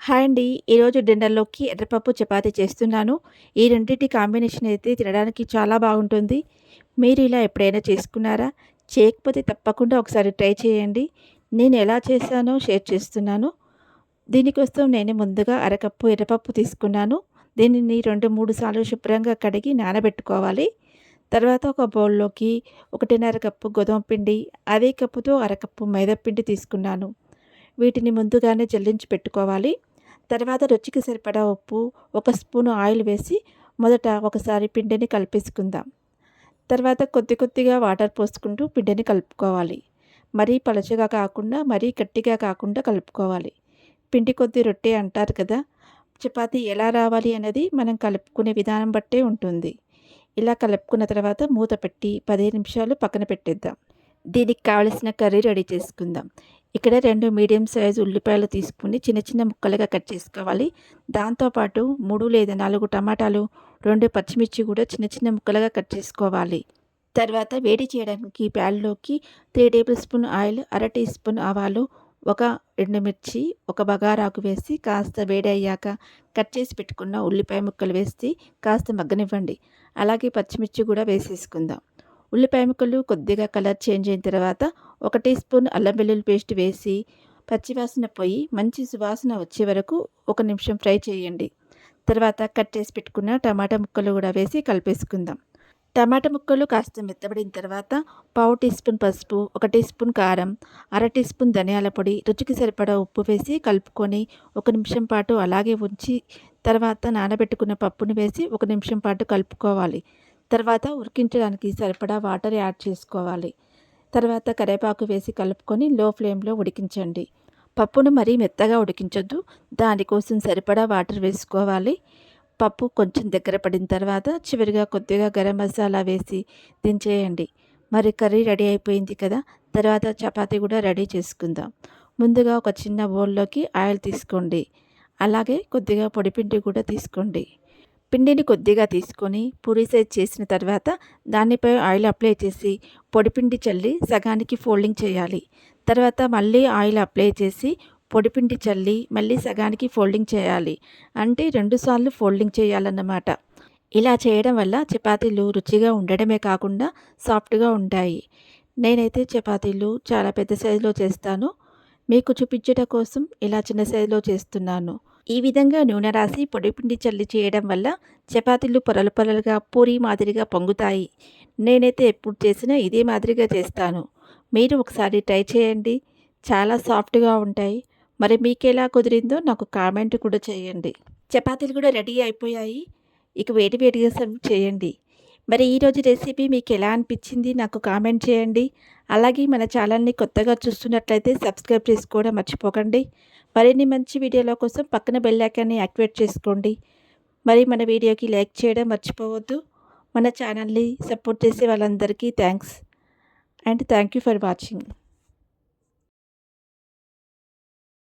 Hi అండి. ఈరోజు డిన్నర్లోకి ఎర్రపప్పు చపాతీ చేస్తున్నాను. ఈ రెండింటి కాంబినేషన్ అయితే తినడానికి చాలా బాగుంటుంది. మీరు ఇలా ఎప్పుడైనా చేసుకున్నారా? చేయకపోతే తప్పకుండా ఒకసారి ట్రై చేయండి. నేను ఎలా చేశానో షేర్ చేస్తున్నాను. దీనికోసం నేను ముందుగా అరకప్పు ఎర్రపప్పు తీసుకున్నాను. దీనిని రెండు మూడు సార్లు శుభ్రంగా కడిగి నానబెట్టుకోవాలి. తర్వాత ఒక బౌల్లోకి ఒకటిన్నర కప్పు గోధుమ పిండి అదే కప్పుతో అరకప్పు మైదాపిండి తీసుకున్నాను. వీటిని ముందుగానే జల్లించి పెట్టుకోవాలి. తర్వాత రుచికి సరిపడా ఉప్పు ఒక స్పూను ఆయిల్ వేసి మొదట ఒకసారి పిండిని కలిపేసుకుందాం. తర్వాత కొద్ది కొద్దిగా వాటర్ పోసుకుంటూ పిండిని కలుపుకోవాలి. మరీ పలచగా కాకుండా మరీ గట్టిగా కాకుండా కలుపుకోవాలి. పిండి కొద్ది రొట్టె అంటారు కదా చపాతీ ఎలా రావాలి అనేది మనం కలుపుకునే విధానం బట్టే ఉంటుంది. ఇలా కలుపుకున్న తర్వాత మూత పెట్టి పదిహేను నిమిషాలు పక్కన పెట్టేద్దాం. దీనికి కావలసిన కర్రీ రెడీ చేసుకుందాం. ఇక్కడ రెండు మీడియం సైజు ఉల్లిపాయలు తీసుకుని చిన్న చిన్న ముక్కలుగా కట్ చేసుకోవాలి. దాంతోపాటు మూడు లేదా నాలుగు టమాటాలు రెండు పచ్చిమిర్చి కూడా చిన్న చిన్న ముక్కలుగా కట్ చేసుకోవాలి. తర్వాత వేడి చేయడానికి ప్యాన్లోకి త్రీ టేబుల్ స్పూన్ ఆయిల్ అర టీ స్పూన్ ఆవాలు ఒక ఎండుమిర్చి ఒక బగారాకు వేసి కాస్త వేడి అయ్యాక కట్ చేసి పెట్టుకున్న ఉల్లిపాయ ముక్కలు వేసి కాస్త మగ్గనివ్వండి. అలాగే పచ్చిమిర్చి కూడా వేసేసుకుందాం. ఉల్లిపాయ ముక్కలు కొద్దిగా కలర్ చేంజ్ అయిన తర్వాత ఒక టీ స్పూన్ అల్లం వెల్లుల్లి పేస్ట్ వేసి పచ్చివాసన పోయి మంచి సువాసన వచ్చే వరకు ఒక నిమిషం ఫ్రై చేయండి. తర్వాత కట్ చేసి పెట్టుకున్న టమాటా ముక్కలు కూడా వేసి కలిపేసుకుందాం. టమాటా ముక్కలు కాస్త మెత్తబడిన తర్వాత పావు టీ స్పూన్ పసుపు ఒక టీ స్పూన్ కారం అర టీ స్పూన్ ధనియాల పొడి రుచికి సరిపడా ఉప్పు వేసి కలుపుకొని ఒక నిమిషం పాటు అలాగే ఉంచి తర్వాత నానబెట్టుకున్న పప్పును వేసి ఒక నిమిషం పాటు కలుపుకోవాలి. తర్వాత ఉడికించడానికి సరిపడా వాటర్ యాడ్ చేసుకోవాలి. తర్వాత కరివేపాకు వేసి కలుపుకొని లో ఫ్లేమ్లో ఉడికించండి. పప్పును మరీ మెత్తగా ఉడికించొద్దు. దానికోసం సరిపడా వాటర్ వేసుకోవాలి. పప్పు కొంచెం దగ్గర పడిన తర్వాత చివరిగా కొద్దిగా గరం మసాలా వేసి దించేయండి. మరి కర్రీ రెడీ అయిపోయింది కదా? తర్వాత చపాతీ కూడా రెడీ చేసుకుందాం. ముందుగా ఒక చిన్న బౌల్లోకి ఆయిల్ తీసుకోండి. అలాగే కొద్దిగా పొడిపిండి కూడా తీసుకోండి. పిండిని కొద్దిగా తీసుకొని పూరి సైజ్ చేసిన తర్వాత దానిపై ఆయిల్ అప్లై చేసి పొడిపిండి చల్లి సగానికి ఫోల్డింగ్ చేయాలి. తర్వాత మళ్ళీ ఆయిల్ అప్లై చేసి పొడిపిండి చల్లి మళ్ళీ సగానికి ఫోల్డింగ్ చేయాలి. అంటే రెండుసార్లు ఫోల్డింగ్ చేయాలన్నమాట. ఇలా చేయడం వల్ల చపాతీలు రుచిగా ఉండడమే కాకుండా సాఫ్ట్గా ఉంటాయి. నేనైతే చపాతీలు చాలా పెద్ద సైజులో చేస్తాను. మీకు చూపించడం కోసం ఇలా చిన్న సైజులో చేస్తున్నాను. ఈ విధంగా నూనె రాసి పొడిపిండి చల్లి చేయడం వల్ల చపాతీలు పొరలు పొరలుగా పూరి మాదిరిగా పొంగుతాయి. నేనైతే ఎప్పుడు చేసినా ఇదే మాదిరిగా చేస్తాను. మీరు ఒకసారి ట్రై చేయండి. చాలా సాఫ్ట్గా ఉంటాయి. మరి మీకు ఎలా కుదిరిందో నాకు కామెంట్ కూడా చేయండి. చపాతీలు కూడా రెడీ అయిపోయాయి. ఇక వేడి వేడిగా సర్వ్ చేయండి. మరి ఈరోజు రెసిపీ మీకు ఎలా అనిపించింది నాకు కామెంట్ చేయండి. అలాగే మన ఛానల్ని కొత్తగా చూస్తున్నట్లయితే సబ్స్క్రైబ్ చేసుకోవడం మర్చిపోకండి. మరిన్ని మంచి వీడియోల కోసం పక్కన బెల్లాకాన్ని యాక్టివేట్ చేసుకోండి. మరి మన వీడియోకి లైక్ చేయడం మర్చిపోవద్దు. మన ఛానల్ని సపోర్ట్ చేసే వాళ్ళందరికీ thanks and thank you for watching